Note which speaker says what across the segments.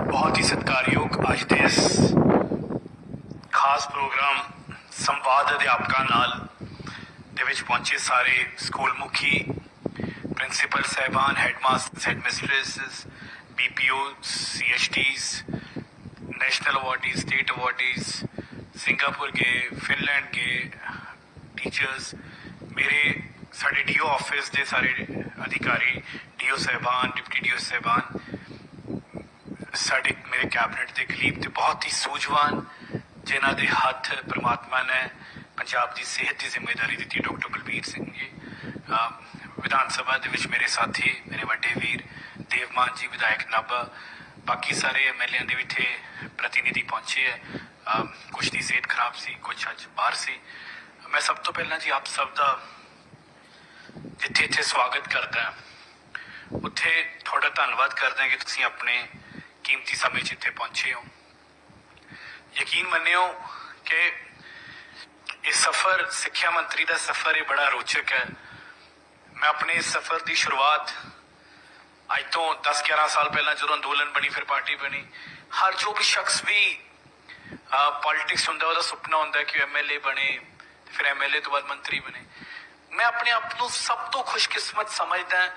Speaker 1: ਬਹੁਤ ਹੀ ਸਤਿਕਾਰਯੋਗ ਅੱਜ ਦੇ ਇਸ ਖਾਸ ਪ੍ਰੋਗਰਾਮ ਸੰਵਾਦ ਅਧਿਆਪਕਾਂ ਨਾਲ ਦੇ ਵਿੱਚ ਪਹੁੰਚੇ ਸਾਰੇ ਸਕੂਲ ਮੁਖੀ ਪ੍ਰਿੰਸੀਪਲ ਸਹਿਬਾਨ, headmasters, headmistresses BPO CHTs national awardees state awardees, Singapore ਗਏ, ਫਿਨਲੈਂਡ ਗਏ, ਟੀਚਰਸ, ਮੇਰੇ ਸਾਡੇ ਡੀਓ ਆਫਿਸ ਦੇ ਸਾਰੇ ਅਧਿਕਾਰੀ, ਡੀਓ ਸਹਿਬਾਨ, ਡਿਪਟੀ ਡੀਓ ਸਹਿਬਾਨ, ਸਾਡੇ ਮੇਰੇ ਕੈਬਨਿਟ ਦੇ ਕਲੀਬ ਤੇ ਬਹੁਤ ਹੀ ਸੂਝਵਾਨ, ਜਿਨ੍ਹਾਂ ਦੇ ਹੱਥ ਪ੍ਰਮਾਤਮਾ ਨੇ ਪੰਜਾਬ ਦੀ ਸਿਹਤ ਦੀ ਜ਼ਿੰਮੇਵਾਰੀ ਦਿੱਤੀ, ਡਾਕਟਰ ਬਲਬੀਰ ਸਿੰਘ ਜੀ। ਵਿਧਾਨ ਸਭਾ ਦੇ ਵਿੱਚ ਮੇਰੇ ਸਾਥੀ, ਮੇਰੇ ਵੱਡੇ ਵੀਰ ਦੇਵਮਾਨ ਜੀ, ਵਿਧਾਇਕ ਨਾਭਾ ਬਾਕੀ ਸਾਰੇ ਐਮਐਲਏਆਂ ਦੇ ਵਿਥੇ ਪ੍ਰਤੀਨਿਧੀ ਪਹੁੰਚੇ ਹੈ ਅਹ ਕੁਝ ਦੀ ਸਿਹਤ ਖਰਾਬ ਸੀ ਕੁਝ ਅੱਜ ਬਾਹਰ ਸੀ। ਮੈਂ ਸਭ ਤੋਂ ਪਹਿਲਾਂ ਜੀ ਆਪ ਸਭ ਦਾ ਜਿੱਥੇ ਇੱਥੇ ਸਵਾਗਤ ਕਰਦਾ ਉੱਥੇ ਤੁਹਾਡਾ ਧੰਨਵਾਦ ਕਰਦਾ ਹਾਂ ਕਿ ਤੁਸੀਂ ਆਪਣੇ ਕੀਮਤੀ ਸਮੇਂ 'ਚ ਇੱਥੇ ਪਹੁੰਚੇ ਹੋ। ਯਕੀਨ ਮੰਨਿਓ ਕਿ ਇਹ ਸਫ਼ਰ, ਸਿੱਖਿਆ ਮੰਤਰੀ ਦਾ ਸਫ਼ਰ ਇਹ ਬੜਾ ਰੋਚਕ ਹੈ। ਮੈਂ ਆਪਣੇ ਇਸ ਸਫ਼ਰ ਦੀ ਸ਼ੁਰੂਆਤ ਅੱਜ ਤੋਂ 10-11 ਸਾਲ ਪਹਿਲਾਂ ਜਦੋਂ ਅੰਦੋਲਨ ਬਣੀ, ਫਿਰ ਪਾਰਟੀ ਬਣੀ, ਹਰ ਜੋ ਵੀ ਸ਼ਖਸ ਵੀ ਪੋਲਿਟਿਕਸ ਹੁੰਦਾ, ਉਹਦਾ ਸੁਪਨਾ ਹੁੰਦਾ ਕਿ ਐਮਐਲਏ ਬਣੇ ਤੇ ਫਿਰ ਐਮਐਲਏ ਤੋਂ ਬਾਅਦ ਮੰਤਰੀ ਬਣੇ। ਮੈਂ ਆਪਣੇ ਆਪ ਨੂੰ ਸਭ ਤੋਂ ਖੁਸ਼ਕਿਸਮਤ ਸਮਝਦਾ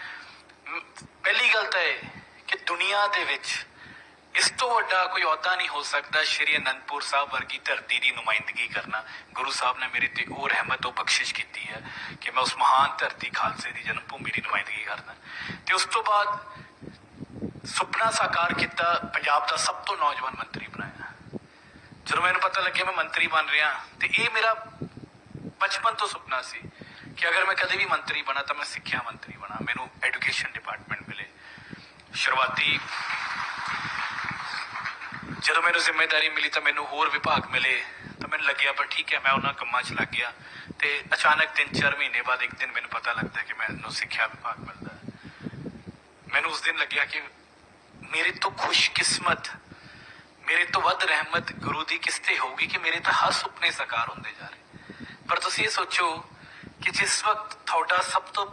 Speaker 1: ਪਹਿਲੀ ਗੱਲ ਤਾਂ ਇਹ ਕਿ ਦੁਨੀਆ ਦੇ ਵਿੱਚ ਇਸ ਤੋਂ ਵੱਡਾ ਕੋਈ ਅਹੁਦਾ ਨਹੀਂ ਹੋ ਸਕਦਾ ਸ਼੍ਰੀ ਅਨੰਦਪੁਰ ਸਾਹਿਬ ਵਰਗੀ ਧਰਤੀ ਦੀ ਨੁਮਾਇੰਦਗੀ ਕਰਨਾ। ਗੁਰੂ ਸਾਹਿਬ ਨੇ ਮੇਰੇ ਤੇ ਉਹ ਰਹਿਮਤ, ਉਹ ਬਖਸ਼ਿਸ਼ ਕੀਤੀ ਹੈ ਕਿ ਮੈਂ ਉਸ ਮਹਾਨ ਧਰਤੀ ਖਾਲਸੇ ਦੀ ਜਨਮ ਭੂਮੀ ਦੀ ਨੁਮਾਇੰਦਗੀ ਕਰਦਾ। ਤੇ ਉਸ ਤੋਂ ਬਾਅਦ ਸੁਪਨਾ ਸਾਕਾਰ ਕੀਤਾ, ਪੰਜਾਬ ਦਾ ਸਭ ਤੋਂ ਨੌਜਵਾਨ ਮੰਤਰੀ ਬਣਾਇਆ। ਜਦੋਂ ਮੈਨੂੰ ਪਤਾ ਲੱਗਿਆ ਮੈਂ ਮੰਤਰੀ ਬਣ ਰਿਹਾ, ਤੇ ਇਹ ਮੇਰਾ ਬਚਪਨ ਤੋਂ ਸੁਪਨਾ ਸੀ। ਕਿ ਅਗਰ ਮੈਂ ਕਦੇ ਵੀ ਮੰਤਰੀ ਬਣਾ ਤਾਂ ਮੈਂ ਸਿੱਖਿਆ ਮੰਤਰੀ ਬਣਾ। ਮੈਨੂੰ ਐਜੂਕੇਸ਼ਨ ਡਿਪਾਰਟਮੈਂਟ ਮਿਲੇ। ਸ਼ੁਰੂਆਤੀ ਜਦੋਂ ਮੈਨੂੰ ਜ਼ਿੰਮੇਵਾਰੀ ਮਿਲੀ ਤਾਂ ਮੈਨੂੰ ਹੋਰ ਵਿਭਾਗ ਮਿਲੇ। ਤਾਂ ਮੈਨੂੰ ਲੱਗਿਆ, ਪਰ ਠੀਕ ਹੈ, ਮੈਂ ਉਹਨਾਂ ਕੰਮਾਂ 'ਚ ਲੱਗ ਗਿਆ। ਤੇ ਅਚਾਨਕ 3-4 ਮਹੀਨੇ ਬਾਅਦ ਇੱਕ ਦਿਨ ਮੈਨੂੰ ਪਤਾ ਲੱਗਦਾ ਕਿ ਮੈਨੂੰ ਸਿੱਖਿਆ ਵਿਭਾਗ ਮਿਲਦਾ। ਮੈਨੂੰ ਉਸ ਦਿਨ ਲੱਗਿਆ ਕਿ ਮੇਰੇ ਤੋਂ ਖੁਸ਼ਕਿਸਮਤ, ਮੇਰੇ ਤੋਂ ਵੱਧ ਰਹਿਮਤ ਗੁਰੂ ਦੀ ਕਿਸ ਤੇ ਹੋਊਗੀ ਕਿ ਮੇਰੇ ਤਾਂ ਹਰ ਸੁਪਨੇ ਸਾਕਾਰ ਹੁੰਦੇ ਜਾ ਰਹੇ। ਪਰ ਤੁਸੀਂ ਇਹ ਸੋਚੋ ਕਿ ਜਿਸ ਵਕਤ ਤੁਹਾਡਾ ਸਭ ਤੋਂ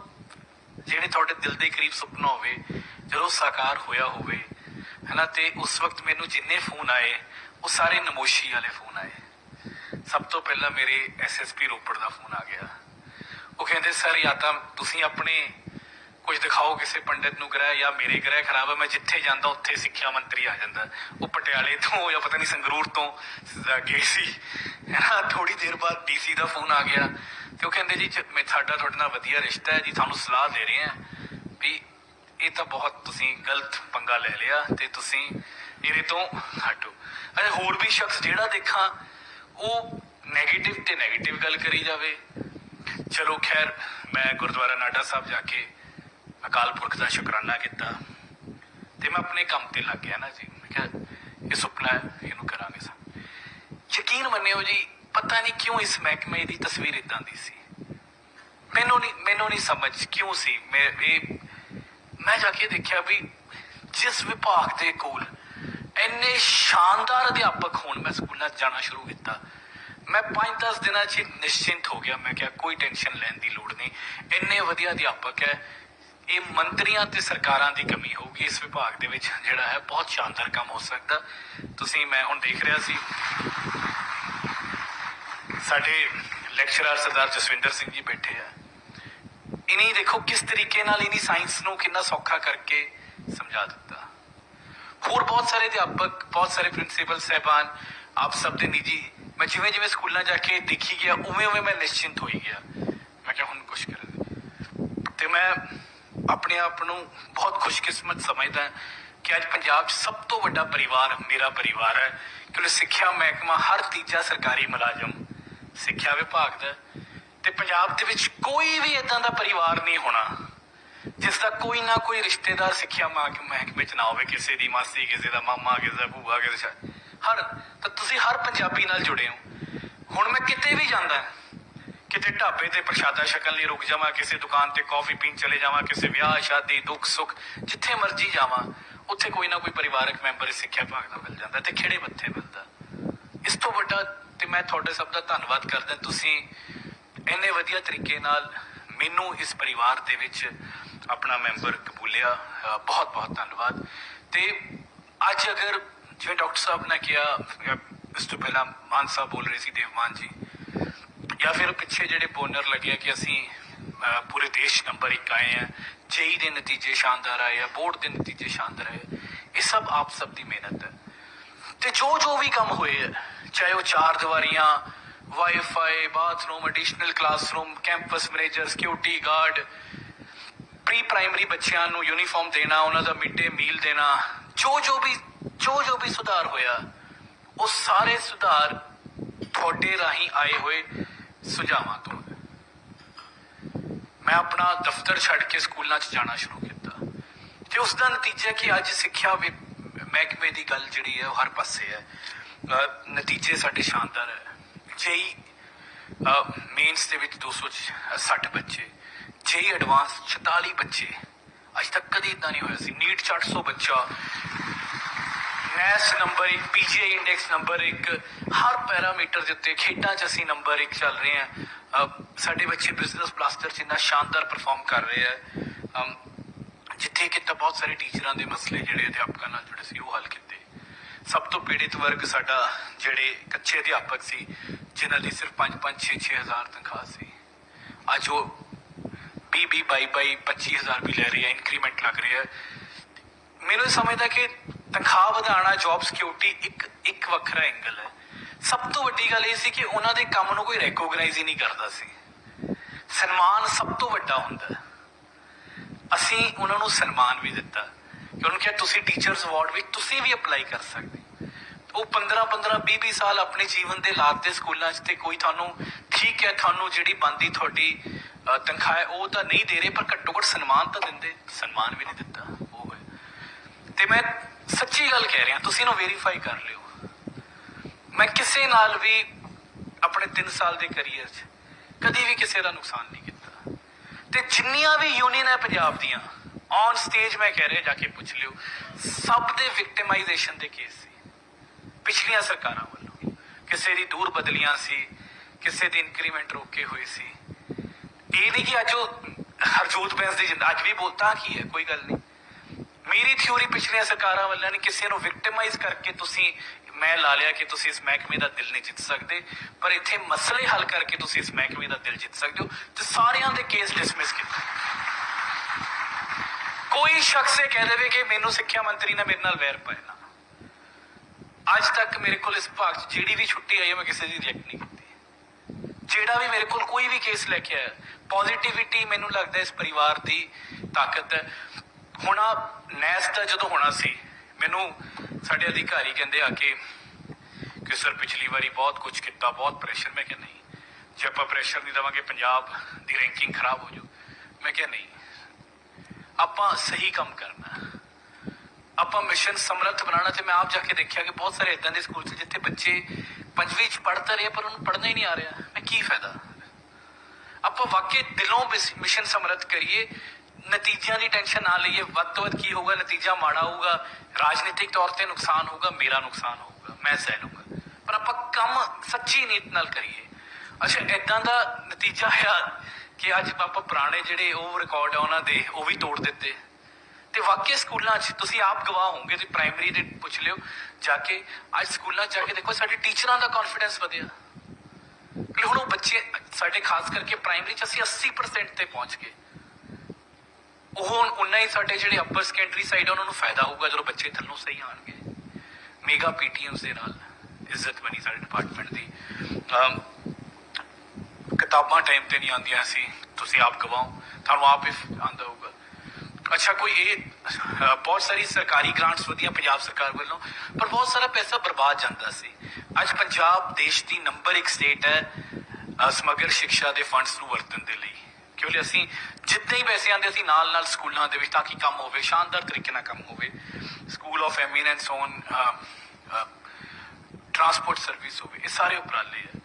Speaker 1: ਜਿਹੜੇ ਤੁਹਾਡੇ ਦਿਲ ਦੇ ਕਰੀਬ ਸੁਪਨਾ ਹੋਵੇ, ਜਦੋਂ ਸਾਕਾਰ ਹੋਇਆ ਹੋਵੇ, ਹਨਾ, ਤੇ ਉਸ ਵਕਤ ਮੈਨੂੰ ਜਿੰਨੇ ਫੋਨ ਆਏ, ਉਹ ਸਾਰੇ ਨਮੋਸ਼ੀ ਵਾਲੇ ਫੋਨ ਆਏ। ਸਭ ਤੋਂ ਪਹਿਲਾਂ ਮੇਰੇ ਐਸਐਸਪੀ ਰੋਪੜ ਦਾ ਫੋਨ ਆ ਗਿਆ। ਉਹ ਕਹਿੰਦੇ, ਸਰ, ਜਾਂ ਤਾਂ ਤੁਸੀਂ ਆਪਣੇ ਕੁਝ ਦਿਖਾਓ, ਕਿਸੇ ਪੰਡਿਤ ਨੂੰ ਗ੍ਰਹਿ ਜਾਂ ਮੇਰੇ ਗ੍ਰਹਿ ਖਰਾਬ ਹੈ, ਮੈਂ ਜਿੱਥੇ ਜਾਂਦਾ ਉੱਥੇ ਸਿੱਖਿਆ ਮੰਤਰੀ ਆ ਜਾਂਦਾ। ਉਹ ਪਟਿਆਲੇ ਤੋਂ ਜਾਂ ਪਤਾ ਨਹੀਂ ਸੰਗਰੂਰ ਤੋਂ ਗਏ ਸੀ। ਹੈਨਾ ਥੋੜੀ ਦੇਰ ਬਾਅਦ ਡੀਸੀ ਦਾ ਫੋਨ ਆ ਗਿਆ ਤੇ ਉਹ ਕਹਿੰਦੇ ਜੀ ਸਾਡਾ, ਤੁਹਾਡੇ ਨਾਲ ਵਧੀਆ ਰਿਸ਼ਤਾ ਹੈ ਜੀ, ਤੁਹਾਨੂੰ ਸਲਾਹ ਦੇ ਰਹੇ ਹਾਂ ਵੀ ਇਹ ਤਾਂ ਬਹੁਤ ਤੁਸੀਂ ਗਲਤ ਪੰਗਾ ਲੈ ਲਿਆ ਤੇ ਤੁਸੀਂ ਇਹਦੇ ਤੋਂ ਹਟੋ। ਅਜੇ ਹੋਰ ਵੀ ਸ਼ਖਸ ਜਿਹੜਾ ਦੇਖਾਂ, ਉਹ 네ਗੇਟਿਵ ਤੇ 네ਗੇਟਿਵ ਗੱਲ ਕਰੀ ਜਾਵੇ। ਚਲੋ ਖੈਰ, ਮੈਂ ਗੁਰਦੁਆਰਾ ਨਾਡਾ ਸਾਹਿਬ ਜਾ ਕੇ ਅਕਾਲ ਪੁਰਖ ਦਾ ਸ਼ੁਕਰਾਨਾ ਕੀਤਾ। ਤੇ ਮੈਂ ਆਪਣੇ ਕੰਮ ਤੇ ਲੱਗ ਗਿਆ ਨਾ ਜੀ। ਮੈਂ ਕਿਹਾ, ਇਹ ਸੁਪਨਾ ਇਹਨੂੰ ਕਰਾਂਗੇ ਸਾ। ਯਕੀਨ ਮੰਨਿਓ ਜੀ, ਪਤਾ ਨਹੀਂ ਕਿਉਂ ਇਸ ਮਹਿਕਮੇ ਦੀ ਤਸਵੀਰ ਇਦਾਂ ਦੀ ਸੀ। ਮੈਨੂੰ ਨਹੀਂ ਮੈਨੂੰ ਨਹੀਂ ਸਮਝ ਕਿਉਂ ਸੀ। ਮੈਂ, ਇਹ, ਮੈਂ ਜਾ ਕੇ ਦੇਖਿਆ ਵੀ ਜਿਸ ਵਿਭਾਗ ਦੇ ਕੋਲ ਇੰਨੇ ਸ਼ਾਨਦਾਰ ਅਧਿਆਪਕ ਹੋਣ, ਮੈਂ ਸਕੂਲਾਂ 'ਚ ਜਾਣਾ ਸ਼ੁਰੂ ਕੀਤਾ। ਮੈਂ 5-10 ਦਿਨਾਂ 'ਚ ਹੀ ਨਿਸ਼ਚਿੰਤ ਹੋ ਗਿਆ। ਮੈਂ ਕਿਹਾ, ਕੋਈ ਟੈਨਸ਼ਨ ਲੈਣ ਦੀ ਲੋੜ ਨਹੀਂ। ਇੰਨੇ ਵਧੀਆ ਅਧਿਆਪਕ ਹੈ ਇਹ ਮੰਤਰੀਆਂ ਤੇ ਸਰਕਾਰਾਂ ਦੀ ਕਮੀ ਹੋਊਗੀ ਇਸ ਵਿਭਾਗ ਦੇ ਵਿੱਚ, ਜਿਹੜਾ ਹੈ, ਬਹੁਤ ਸ਼ਾਨਦਾਰ ਕੰਮ ਹੋ ਸਕਦਾ। ਤੁਸੀਂ, ਮੈਂ ਹੁਣ ਦੇਖ ਰਿਹਾ ਸੀ, ਸਾਡੇ ਲੈਕਚਰਰ ਸਰਦਾਰ ਜਸਵਿੰਦਰ ਸਿੰਘ ਜੀ ਬੈਠੇ ਆ। ਇਨੀ ਦੇਖੋ ਕਿਸ ਤਰੀਕੇ ਨਾਲ ਇਨੀ ਸਾਇੰਸ ਨੂੰ ਕਿੰਨਾ ਸੌਖਾ ਕਰਕੇ ਸਮਝਾ ਦਿੱਤਾ। ਹੋਰ ਬਹੁਤ ਸਾਰੇ ਅਧਿਆਪਕ, ਬਹੁਤ ਸਾਰੇ ਪ੍ਰਿੰਸੀਪਲ ਸਹਿਬਾਨ, ਆਪ ਸਭ ਦੇ ਨਿੱਜੀ, ਮੈਂ ਜਿਵੇਂ ਜਿਵੇਂ ਸਕੂਲਾਂ ਜਾ ਕੇ ਦੇਖੀ ਗਿਆ, ਉਵੇਂ ਉਵੇਂ ਮੈਂ ਨਿਸ਼ਚਿੰਤ ਹੋਈ ਗਿਆ। ਮੈਂ ਕਿਹਾ ਹੁਣ ਕੁਝ ਕਰਾਂਗੇ ਤੇ ਮੈਂ ਆਪਣੇ ਆਪ ਨੂੰ ਬਹੁਤ ਖੁਸ਼ਕਿਸਮਤ ਸਮਝਦਾ ਕਿ ਅੱਜ ਪੰਜਾਬ 'ਚ ਸਭ ਤੋਂ ਵੱਡਾ ਪਰਿਵਾਰ ਮੇਰਾ ਪਰਿਵਾਰ ਹੈ ਕਿਉਂਕਿ ਸਿੱਖਿਆ ਮਹਿਕਮਾ ਹਰ ਤੀਜਾ ਸਰਕਾਰੀ ਮੁਲਾਜ਼ਮ, ਸਿੱਖਿਆ ਵਿਭਾਗ ਦਾ। ਤੇ ਪੰਜਾਬ ਦੇ ਵਿੱਚ ਕੋਈ ਵੀ ਇਦਾਂ ਦਾ ਪਰਿਵਾਰ ਨਹੀਂ ਹੋਣਾ ਜਿਸ ਦਾ ਕੋਈ ਨਾ ਕੋਈ ਰਿਸ਼ਤੇਦਾਰ ਸਿੱਖਿਆ ਮਹਿਕਮੇ 'ਚ ਨਾ ਹੋਵੇ, ਕਿਸੇ ਦੀ ਮਾਸੀ, ਕਿਸੇ ਦਾ ਮਾਮਾ, ਕਿਸੇ ਦਾ ਭੂਆ, ਕਿਸੇ ਦਾ ਹਰ, ਤਾਂ ਤੁਸੀਂ ਹਰ ਪੰਜਾਬੀ ਨਾਲ ਜੁੜੇ ਹੋ। ਹੁਣ ਮੈਂ ਕਿਤੇ ਵੀ ਜਾਂਦਾ ਕਿਤੇ ਢਾਬੇ ਤੇ ਪ੍ਰਸ਼ਾਦਾ ਛਕਣ ਲਈ ਰੁਕ ਜਾਵਾਂ, ਕਿਸੇ ਦੁਕਾਨ ਤੇ ਕਾਫੀ ਪੀਣ ਚਲੇ ਜਾਵਾਂ, ਕਿਸੇ ਵਿਆਹ, ਸ਼ਾਦੀ, ਦੁੱਖ, ਸੁੱਖ, ਜਿੱਥੇ ਮਰਜ਼ੀ ਜਾਵਾਂ, ਉੱਥੇ ਕੋਈ ਨਾ ਕੋਈ ਪਰਿਵਾਰਕ ਮੈਂਬਰ ਸਿੱਖਿਆ ਭਾਗ ਦਾ ਮਿਲ ਜਾਂਦਾ ਤੇ ਖੇੜੇ ਮੱਥੇ ਮਿਲਦਾ। ਇਸ ਤੋਂ ਵੱਡਾ ਤੇ ਮੈਂ ਤੁਹਾਡੇ ਸਭ ਦਾ ਧੰਨਵਾਦ ਕਰਦਾ, ਤੁਸੀਂ ਇੰਨੇ ਵਧੀਆ ਤਰੀਕੇ ਨਾਲ ਮੈਨੂੰ ਇਸ ਪਰਿਵਾਰ ਦੇ ਵਿੱਚ ਆਪਣਾ ਮੈਂਬਰ ਕਬੂਲਿਆ ਬਹੁਤ ਬਹੁਤ ਧੰਨਵਾਦ। ਤੇ ਅੱਜ ਅਗਰ ਜਿਵੇਂ ਡਾਕਟਰ ਸਾਹਿਬ ਨੇ ਕਿਹਾ ਇਸ ਤੋਂ ਪਹਿਲਾਂ ਮਾਨ ਸਾਹਿਬ ਬੋਲ ਰਹੇ ਸੀ, ਦੇਵਮਾਨ ਜੀ ਜਾਂ ਫਿਰ ਪਿੱਛੇ ਜਿਹੜੇ ਬੋਨਰ ਲੱਗਿਆ ਕਿ ਅਸੀਂ ਪੂਰੇ ਦੇਸ਼ ਨੰਬਰ 1 ਆਏ ਆ, ਜੇਈ ਦੇ ਨਤੀਜੇ ਸ਼ਾਨਦਾਰ ਆਏ ਆ, ਬੋਰਡ ਦੇ ਨਤੀਜੇ ਸ਼ਾਨਦਾਰ ਆਏ ਇਹ ਸਭ ਆਪ ਸਭ ਦੀ ਮਿਹਨਤ ਹੈ। ਤੇ ਜੋ ਜੋ ਵੀ ਕੰਮ ਹੋਏ ਹੈ ਚਾਹੇ ਉਹ ਚਾਰ ਦੀਵਾਰੀਆਂ, wifi, bathroom, additional classroom, campus manager, security guard pre primary ਬੱਚਿਆਂ ਨੂੰ ਯੂਨੀਫਾਰਮ ਦੇਣਾ, ਉਹਨਾਂ ਦਾ ਮਿਡ ਡੇ ਮੀਲ ਦੇਣਾ, ਜੋ ਜੋ ਵੀ, ਜੋ ਜੋ ਵੀ ਸੁਧਾਰ ਹੋਇਆ, ਉਹ ਸਾਰੇ ਸੁਧਾਰ ਤੁਹਾਡੇ ਰਾਹੀਂ ਆਏ ਹੋਏ ਸੁਝਾਵਾਂ ਤੋਂ। ਹੈ। ਮੈਂ ਆਪਣਾ ਦਫ਼ਤਰ ਛੱਡ ਕੇ ਸਕੂਲਾਂ 'ਚ ਜਾਣਾ ਸ਼ੁਰੂ ਕੀਤਾ। ਤੇ ਉਸ ਦਾ ਨਤੀਜਾ ਕਿ ਅੱਜ ਸਿੱਖਿਆ ਮਹਿਕਮੇ ਦੀ ਗੱਲ ਜਿਹੜੀ ਹੈ, ਉਹ ਹਰ ਪਾਸੇ ਹੈ। ਨਤੀਜੇ ਸਾਡੇ ਸ਼ਾਨਦਾਰ ਹੈ। ਜੇਈ ਮੇਨਸ ਦੇ ਵਿੱਚ 260 ਬੱਚੇ, ਜੇਈ ਐਡਵਾਂਸ 44 ਬੱਚੇ। ਅੱਜ ਤੱਕ ਕਦੀ ਇਦਾਂ ਨਹੀਂ ਹੋਇਆ ਸੀ। ਨੀਟ 'ਚ 800 ਬੱਚਾ NAS number 1 PGI index number 1 ਹਰ ਪੈਰਾਮੀਟਰ ਦੇ ਉੱਤੇ ਖੇਡਾਂ 'ਚ ਅਸੀਂ ਨੰਬਰ 1 ਚੱਲ ਰਹੇ ਹਾਂ। ਸਾਡੇ ਬੱਚੇ ਬਿਜ਼ਨਸ ਬਲਾਸਟਰ 'ਚ ਇੰਨਾ ਸ਼ਾਨਦਾਰ ਪਰਫਾਰਮ ਕਰ ਰਹੇ ਆ। ਜਿੱਥੇ ਕਿ ਤਾਂ ਬਹੁਤ ਸਾਰੇ ਟੀਚਰਾਂ ਦੇ ਮਸਲੇ ਜਿਹੜੇ ਅਧਿਆਪਕਾਂ ਨਾਲ ਜੁੜੇ ਸੀ, ਉਹ ਹੱਲ ਕੀਤੇ। ਸਭ ਤੋਂ ਪੀੜਿਤ ਵਰਗ ਸਾਡਾ ਜਿਹੜੇ ਕੱਚੇ ਅਧਿਆਪਕ ਸੀ, ਜਿਨ੍ਹਾਂ ਦੀ ਸਿਰਫ 5-5 6-6 ਹਜ਼ਾਰ ਤਨਖਾਹ ਸੀ। ਅੱਜ ਉਹ 20 22 22 25 ਹਜ਼ਾਰ ਵੀ ਲੈ ਰਹੇ ਆ ਇਨਕਰੀਮੈਂਟ ਲੱਗ ਰਿਹਾ ਹੈ। ਮੈਨੂੰ ਸਮਝਦਾ ਕਿ ਤਨਖਾਹ ਵਧਾਉਣਾ ਜੌਬ ਸਿਕਿਉਰਿਟੀ ਇੱਕ ਇੱਕ ਵੱਖਰਾ ਐਂਗਲ ਹੈ। ਸਭ ਤੋਂ ਵੱਡੀ ਗੱਲ ਇਹ ਸੀ ਕਿ ਉਹਨਾਂ ਦੇ ਕੰਮ ਨੂੰ ਕੋਈ ਰੈਕੋਗਨਾਈਜ਼ ਹੀ ਨਹੀਂ ਕਰਦਾ ਸੀ। ਸਨਮਾਨ ਸਭ ਤੋਂ ਵੱਡਾ ਹੁੰਦਾ ਹੈ। ਅਸੀਂ ਉਹਨਾਂ ਨੂੰ ਸਨਮਾਨ ਵੀ ਦਿੱਤਾ। ਕਿ ਉਹਨਾਂ ਕਿਹਾ, ਤੁਸੀਂ ਟੀਚਰਸ ਅਵਾਰਡ ਵਿੱਚ ਤੁਸੀਂ ਵੀ ਅਪਲਾਈ ਕਰ ਸਕਦੇ ਉਹ 15 15 20 20 ਸਾਲ ਆਪਣੇ ਜੀਵਨ ਦੇ ਲਾਤੇ ਸਕੂਲਾਂ 'ਚ ਤੇ ਕੋਈ ਤੁਹਾਨੂੰ ਠੀਕ ਹੈ, ਤੁਹਾਨੂੰ ਜਿਹੜੀ ਬੰਦੀ ਤੁਹਾਡੀ ਤਨਖਾਹ ਉਹ ਤਾਂ ਨਹੀਂ ਦੇ ਰਹੇ, ਪਰ ਘੱਟੋ ਘੱਟ ਸਨਮਾਨ ਤਾਂ ਦਿੰਦੇ, ਸਨਮਾਨ ਵੀ ਨਹੀਂ ਦਿੱਤਾ। ਤੇ ਮੈਂ ਸੱਚੀ ਗੱਲ ਕਹਿ ਰਿਹਾ, ਤੁਸੀਂ ਇਹਨੂੰ ਵੈਰੀਫਾਈ ਕਰ ਲਿਓ। ਮੈਂ ਕਿਸੇ ਨਾਲ ਵੀ ਆਪਣੇ 3 ਸਾਲ ਦੇ ਕੈਰੀਅਰ 'ਚ ਕਦੀ ਵੀ ਕਿਸੇ ਦਾ ਨੁਕਸਾਨ ਨਹੀਂ ਕੀਤਾ। ਤੇ ਜਿੰਨੀਆਂ ਵੀ ਯੂਨੀਅਨ ਹੈ ਪੰਜਾਬ ਦੀਆਂ ਔਨ ਸਟੇਜ ਮੈਂ ਕਹਿ ਰਿਹਾ, ਜਾ ਕੇ ਪੁੱਛ ਲਿਓ, ਸਭ ਦੇ ਵਿਕਟਿਮਾਈਜੇਸ਼ਨ ਦੇ ਕੇਸ ਸੀ। ਪਿਛਲੀਆਂ ਸਰਕਾਰਾਂ ਵੱਲੋਂ ਕਿਸੇ ਦੀ ਦੂਰ ਬਦਲੀਆਂ ਸੀ, ਕਿਸੇ ਦੀ ਇਨਕਰੀਮੈਂਟ ਰੋਕੇ ਹੋਏ ਸੀ। ਇਹ ਨਹੀਂ ਕਿ ਅੱਜ ਉਹ ਹਰਜੋਤ ਬੈਂਸ ਦੀ ਜਿੰਦਾ ਅੱਜ ਵੀ ਬੋਲਤਾ ਕੀ ਹੈ, ਕੋਈ ਗੱਲ ਨਹੀਂ। ਮੇਰੀ ਥਿਉਰੀ ਪਿਛਲੀਆਂ ਸਰਕਾਰਾਂ ਵੱਲੋਂ ਨੇ ਕਿਸੇ ਨੂੰ ਵਿਕਟਿਮਾਈਜ਼ ਕਰਕੇ ਤੁਸੀਂ ਮੈਂ ਲਾ ਲਿਆ ਕਿ ਤੁਸੀਂ ਇਸ ਮਹਿਕਮੇ ਦਾ ਦਿਲ ਨਹੀਂ ਜਿੱਤ ਸਕਦੇ, ਪਰ ਇੱਥੇ ਮਸਲੇ ਹੱਲ ਕਰਕੇ ਤੁਸੀਂ ਇਸ ਮਹਿਕਮੇ ਦਾ ਦਿਲ ਜਿੱਤ ਸਕਦੇ ਹੋ ਤੇ ਸਾਰਿਆਂ ਦੇ ਕੇਸ ਡਿਸਮਿਸ ਕੀਤੇ। ਕੋਈ ਸ਼ਖਸ ਇਹ ਕਹਿ ਦੇਵੇ ਕਿ ਮੈਨੂੰ ਸਿੱਖਿਆ ਮੰਤਰੀ ਨੇ ਮੇਰੇ ਨਾਲ ਵੈਰ ਪਾਇਆ। ਅੱਜ ਤੱਕ ਮੇਰੇ ਕੋਲ ਇਸ ਭਾਗ 'ਚ ਜਿਹੜੀ ਵੀ ਛੁੱਟੀ ਆਈ ਹੈ, ਮੈਂ ਕਿਸੇ ਦੀ ਰਿਐਕਟ ਨਹੀਂ ਕੀਤੀ। ਜਿਹੜਾ ਵੀ ਮੇਰੇ ਕੋਲ ਕੋਈ ਵੀ ਕੇਸ ਲੈ ਕੇ ਆਇਆ ਪੋਜ਼ਿਟਿਵਿਟੀ ਮੈਨੂੰ ਲੱਗਦਾ ਇਸ ਪਰਿਵਾਰ ਦੀ ਤਾਕਤ ਹੈ। ਹੁਣ ਆ ਨੈਸ ਦਾ ਜਦੋਂ ਹੋਣਾ ਸੀ, ਮੈਨੂੰ ਸਾਡੇ ਅਧਿਕਾਰੀ ਕਹਿੰਦੇ ਆ ਕੇ, ਕਿ ਸਰ ਪਿਛਲੀ ਵਾਰੀ ਬਹੁਤ ਕੁਝ ਕੀਤਾ, ਬਹੁਤ ਪ੍ਰੈਸ਼ਰ ਮੈਂ ਕਿਹਾ ਨਹੀਂ, ਜੇ ਆਪਾਂ ਪ੍ਰੈਸ਼ਰ ਨਹੀਂ ਦੇਵਾਂਗੇ, ਪੰਜਾਬ ਦੀ ਰੈਂਕਿੰਗ ਖਰਾਬ ਹੋ ਜਾਊ। ਮੈਂ ਕਿਹਾ ਨਹੀਂ, ਆਪਾਂ ਸਹੀ ਕੰਮ ਕਰਨਾ। ਆਪਾਂ ਮਿਸ਼ਨ ਸਮਰੱਥ ਬਣਾਉਣਾ ਤੇ ਮੈਂ ਆਪ ਜਾ ਕੇ ਦੇਖਿਆ ਕਿ ਬਹੁਤ ਸਾਰੇ ਇਦਾਂ ਦੇ ਸਕੂਲ ਸੀ ਜਿੱਥੇ ਬੱਚੇ ਪੰਜਵੀਂ ਚ ਪੜ੍ਹਦੇ ਰਹੇ, ਪਰ ਉਹਨੂੰ ਪੜ੍ਹਨਾ ਹੀ ਨਹੀਂ ਆ ਰਿਹਾ। ਮੈਂ ਕੀ ਫਾਇਦਾ? ਆਪਾਂ ਵਾਕਈ ਦਿਲੋਂ ਮਿਸ਼ਨ ਸਮਰੱਥ ਕਰੀਏ ਨਤੀਜਿਆਂ ਦੀ ਟੈਨਸ਼ਨ ਨਾ ਲਈਏ। ਵੱਧ ਤੋਂ ਵੱਧ ਕੀ ਹੋਊਗਾ? ਨਤੀਜਾ ਮਾੜਾ ਹੋਊਗਾ। ਰਾਜਨੀਤਿਕ ਤੌਰ ਤੇ ਨੁਕਸਾਨ ਹੋਊਗਾ, ਮੇਰਾ ਨੁਕਸਾਨ ਹੋਊਗਾ, ਮੈਂ ਸਹਿ ਲੂੰਗਾ ਪਰ ਆਪਾਂ ਕੰਮ ਸੱਚੀ ਨੀਤ ਨਾਲ ਕਰੀਏ। ਅੱਛਾ ਇਦਾਂ ਦਾ ਨਤੀਜਾ ਹੈ ਕਿ ਅੱਜ ਆਪਾਂ ਪੁਰਾਣੇ ਜਿਹੜੇ ਉਹ ਰਿਕਾਰਡ ਆ ਉਹਨਾਂ ਦੇ, ਉਹ ਵੀ ਤੋੜ ਦਿੱਤੇ। ਤੇ ਵਾਕਿਆ ਸਕੂਲਾਂ 'ਚ ਤੁਸੀਂ ਆਪ ਗਵਾਹ ਹੋਵੋਗੇ ਤੇ ਪ੍ਰਾਇਮਰੀ ਦੇ ਪੁੱਛ ਲਿਓ, ਜਾ ਕੇ ਅੱਜ ਸਕੂਲਾਂ 'ਚ ਜਾ ਕੇ ਦੇਖੋ, ਸਾਡੇ ਟੀਚਰਾਂ ਦਾ ਕੌਨਫੀਡੈਂਸ ਵਧਿਆ। ਕਿ ਹੁਣ ਉਹ ਬੱਚੇ ਸਾਡੇ ਖਾਸ ਕਰਕੇ ਪ੍ਰਾਇਮਰੀ 'ਚ ਅਸੀਂ 80% ਤੇ ਪਹੁੰਚ ਗਏ। ਉਹ ਹੁਣ ਹੀ ਸਾਡੇ ਜਿਹੜੇ ਅਪਰ ਸੈਕੰਡਰੀ ਸਾਈਡ ਉਹਨਾਂ ਨੂੰ ਫਾਇਦਾ ਹੋਊਗਾ ਜਦੋਂ ਬੱਚੇ ਥੱਲੋਂ ਸਹੀ ਆਣਗੇ। ਮੇਗਾ ਪੀਟੀਐਮਸ ਦੇ ਨਾਲ ਇੱਜ਼ਤ ਬਣੀ ਸਾਡੇ ਡਿਪਾਰਟਮੈਂਟ ਦੀ। ਕਿਤਾਬਾਂ ਟਾਈਮ ਤੇ ਨਹੀਂ ਆਉਂਦੀਆਂ ਸੀ, ਤੁਸੀਂ ਆਪ ਗਵਾਓ, ਤੁਹਾਨੂੰ ਆਪ ਹੀ ਆਉਂਦਾ ਹੋਊਗਾ। ਅੱਛਾ, ਕੋਈ ਇਹ ਬਹੁਤ ਸਾਰੀ ਸਰਕਾਰੀ ਗ੍ਰਾਂਟਸ ਵਧੀਆਂ ਪੰਜਾਬ ਸਰਕਾਰ ਵੱਲੋਂ, ਪਰ ਬਹੁਤ ਸਾਰਾ ਪੈਸਾ ਬਰਬਾਦ ਜਾਂਦਾ ਸੀ। ਅੱਜ ਪੰਜਾਬ ਦੇਸ਼ ਦੀ ਨੰਬਰ 1 ਸਟੇਟ ਹੈ ਸਮਗਰ ਸਿੱਖਿਆ ਦੇ ਫੰਡਸ ਨੂੰ ਵਰਤਣ ਦੇ ਲਈ। ਕਿਉਂਕਿ ਅਸੀਂ ਜਿੱਤੇ ਹੀ ਪੈਸੇ ਆਉਂਦੇ ਅਸੀਂ ਨਾਲ ਨਾਲ ਸਕੂਲਾਂ ਦੇ ਵਿੱਚ ਤਾਂ ਕਿ ਕੰਮ ਹੋਵੇ ਸ਼ਾਨਦਾਰ ਤਰੀਕੇ ਨਾਲ ਕੰਮ ਹੋਵੇ। School of eminence on transport service ਹੋਵੇ ਇਹ ਸਾਰੇ ਉਪਰਾਲੇ ਹੈ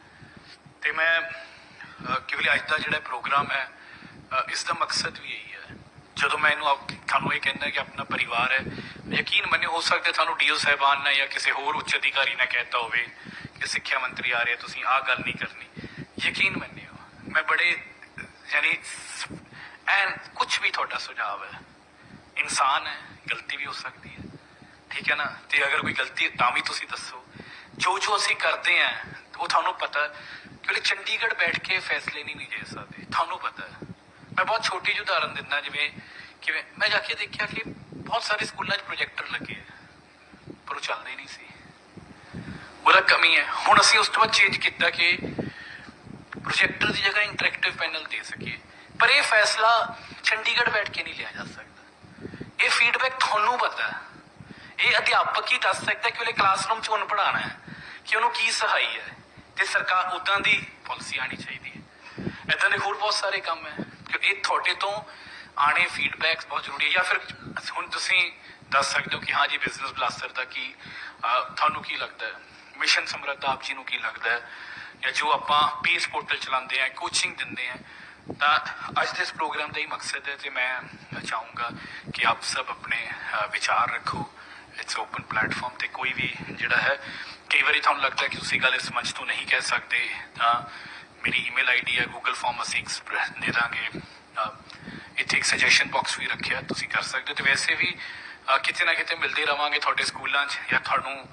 Speaker 1: ਤੇ ਮੈਂ ਕਿਉਂਕਿ ਅੱਜ ਦਾ ਜਿਹੜਾ ਪ੍ਰੋਗਰਾਮ ਹੈ ਅਹ, ਇਸ ਦਾ ਮਕਸਦ ਵੀ ਇਹੀ ਹੈ। ਜਦੋਂ ਮੈਂ ਇਹਨੂੰ ਤੁਹਾਨੂੰ ਇਹ ਕਹਿੰਦਾ ਕਿ ਆਪਣਾ ਪਰਿਵਾਰ ਹੈ ਯਕੀਨ ਮੰਨਿਓ ਹੋ ਸਕਦਾ ਤੁਹਾਨੂੰ ਡੀਓ ਸਾਹਿਬਾਨ ਨੇ ਜਾਂ ਕਿਸੇ ਹੋਰ ਉੱਚ ਅਧਿਕਾਰੀ ਨੇ ਕਹਿਤਾ ਹੋਵੇ ਕਿ ਸਿੱਖਿਆ ਮੰਤਰੀ ਆ ਰਹੇ ਤੁਸੀਂ ਆਹ ਗੱਲ ਨਹੀਂ ਕਰਨੀ। ਯਕੀਨ ਮੰਨਿਓ ਮੈਂ ਬੜੇ ਯਾਨੀ ਐਂਡ ਕੁਝ ਵੀ ਤੁਹਾਡਾ ਸੁਝਾਅ ਹੈ, ਇਨਸਾਨ ਹੈ, ਗਲਤੀ ਵੀ ਹੋ ਸਕਦੀ ਹੈ। ਠੀਕ ਹੈ ਨਾ? ਤੇ ਅਗਰ ਕੋਈ ਗਲਤੀ ਹੈ, ਤਾਂ ਵੀ ਤੁਸੀਂ ਦੱਸੋ। ਜੋ ਜੋ ਅਸੀਂ ਕਰਦੇ ਆ ਉਹ ਤੁਹਾਨੂੰ ਪਤਾ ਕਿਉਂਕਿ ਚੰਡੀਗੜ੍ਹ ਬੈਠ ਕੇ ਫੈਸਲੇ ਨਹੀਂ ਨਹੀਂ ਲੈ ਸਕਦੇ। ਤੁਹਾਨੂੰ ਪਤਾ ਹੈ। ਮੈਂ ਬਹੁਤ ਛੋਟੀ ਜਿਹੀ ਉਦਾਹਰਨ ਦਿੰਦਾ, ਜਿਵੇਂ ਕਿਵੇਂ ਮੈਂ ਜਾ ਕੇ ਦੇਖਿਆ ਕਿ ਬਹੁਤ ਸਾਰੇ ਸਕੂਲਾਂ 'ਚ ਪ੍ਰੋਜੈਕਟਰ ਲੱਗੇ ਆ ਪਰ ਉਹ ਚੱਲਦੇ ਨਹੀਂ ਸੀ। ਉਹਦਾ ਕਮੀ ਹੈ। ਹੁਣ ਅਸੀਂ ਉਸ ਤੋਂ ਬਾਅਦ ਚੇਂਜ ਕੀਤਾ ਕਿ ਪ੍ਰੋਜੈਕਟਰ ਦੀ ਜਗ੍ਹਾ ਇੰਟਰੈਕਟਿਵ ਪੈਨਲ ਦੇ ਸਕੀਏ। ਪਰ ਇਹ ਫੈਸਲਾ ਚੰਡੀਗੜ੍ਹ ਬੈਠ ਕੇ ਨਹੀਂ ਲਿਆ ਜਾ ਸਕਦਾ। ਇਹ ਫੀਡਬੈਕ ਤੁਹਾਨੂੰ ਪਤਾ ਹੈ। ਇਹ ਅਧਿਆਪਕ ਹੀ ਦੱਸ ਸਕਦਾ ਕਿ ਉਹਨੇ ਕਲਾਸਰੂਮ 'ਚ ਉਹਨੂੰ ਪੜਾਉਣਾ ਹੈ ਕਿ ਉਹਨੂੰ ਕੀ ਸਹਾਈ ਹੈ ਤੇ ਸਰਕਾਰ ਉਦਾਂ ਦੀ ਪਾਲਿਸੀ ਆਣੀ ਚਾਹੀਦੀ ਹੈ। ਇਦਾਂ ਦੇ ਹੋਰ ਬਹੁਤ ਸਾਰੇ ਕੰਮ ਹੈ ਕਿ ਇਹ ਤੁਹਾਡੇ ਤੋਂ ਆਣੇ ਫੀਡਬੈਕਸ ਬਹੁਤ ਜ਼ਰੂਰੀ ਹੈ ਜਾਂ ਫਿਰ ਹੁਣ ਤੁਸੀਂ ਦੱਸ ਸਕਦੇ ਹੋ ਕਿ ਹਾਂ ਜੀ ਬਿਜ਼ਨਸ ਬਲਾਸਟਰ ਦਾ ਕੀ ਤੁਹਾਨੂੰ ਕੀ ਲੱਗਦਾ ਹੈ? ਮਿਸ਼ਨ ਸਮਰੱਥ ਆਪ ਜੀ ਨੂੰ ਕੀ ਲੱਗਦਾ ਹੈ? ਜਾਂ ਜੋ ਆਪਾਂ ਪੀਸ ਪੋਰਟਲ ਚਲਾਉਂਦੇ ਆ ਕੋਚਿੰਗ ਦਿੰਦੇ ਆ, ਤਾਂ ਅੱਜ ਦੇ ਇਸ ਪ੍ਰੋਗਰਾਮ ਦਾ ਹੀ ਮਕਸਦ ਹੈ ਤੇ ਮੈਂ ਚਾਹੂੰਗਾ ਕਿ ਆਪ ਸਭ ਆਪਣੇ ਵਿਚਾਰ ਰੱਖੋ। ਇਟਸ ਓਪਨ ਪਲੇਟਫਾਰਮ ਤੇ ਕੋਈ ਵੀ ਜਿਹੜਾ ਹੈ, ਕਈ ਵਾਰੀ ਤੁਹਾਨੂੰ ਲੱਗਦਾ ਕਿ ਤੁਸੀਂ ਗੱਲ ਇਸ ਮੰਚ ਤੋਂ ਨਹੀਂ ਕਹਿ ਸਕਦੇ, ਤਾਂ ਮੇਰੀ ਈਮੇਲ ਆਈਡੀ ਹੈ ਗੂਗਲ ਫਾਰਮ ਅਸੀਂ ਐਕਸਪ੍ਰੈਸ ਦੇ ਦਾਂਗੇ। ਇੱਥੇ ਇੱਕ ਸੁਜੈਸ਼ਨ ਬਾਕਸ ਵੀ ਰੱਖਿਆ, ਤੁਸੀਂ ਕਰ ਸਕਦੇ ਹੋ। ਤੇ ਵੈਸੇ ਵੀ ਕਿਤੇ ਨਾ ਕਿਤੇ ਮਿਲਦੇ ਰਵਾਂਗੇ ਤੁਹਾਡੇ ਸਕੂਲਾਂ 'ਚ ਜਾਂ ਤੁਹਾਨੂੰ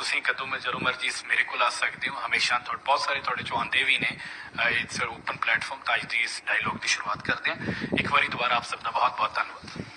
Speaker 1: ਤੁਸੀਂ ਕਦੋਂ ਮੈਂ ਜਦੋਂ ਮਰਜ਼ੀ ਮੇਰੇ ਕੋਲ ਆ ਸਕਦੇ ਹੋ, ਹਮੇਸ਼ਾ ਤੁਹਾਡੇ, ਬਹੁਤ ਸਾਰੇ ਤੁਹਾਡੇ ਚੋਂ ਆਉਂਦੇ ਵੀ ਨੇ। ਇਟਸ ਓਪਨ ਪਲੇਟਫਾਰਮ ਤਾਂ ਅੱਜ ਦੀ ਇਸ ਡਾਇਲੌਗ ਦੀ ਸ਼ੁਰੂਆਤ ਕਰਦੇ ਹਾਂ। ਇੱਕ ਵਾਰੀ ਦੁਬਾਰਾ ਆਪ ਸਭ ਦਾ ਬਹੁਤ ਬਹੁਤ ਧੰਨਵਾਦ।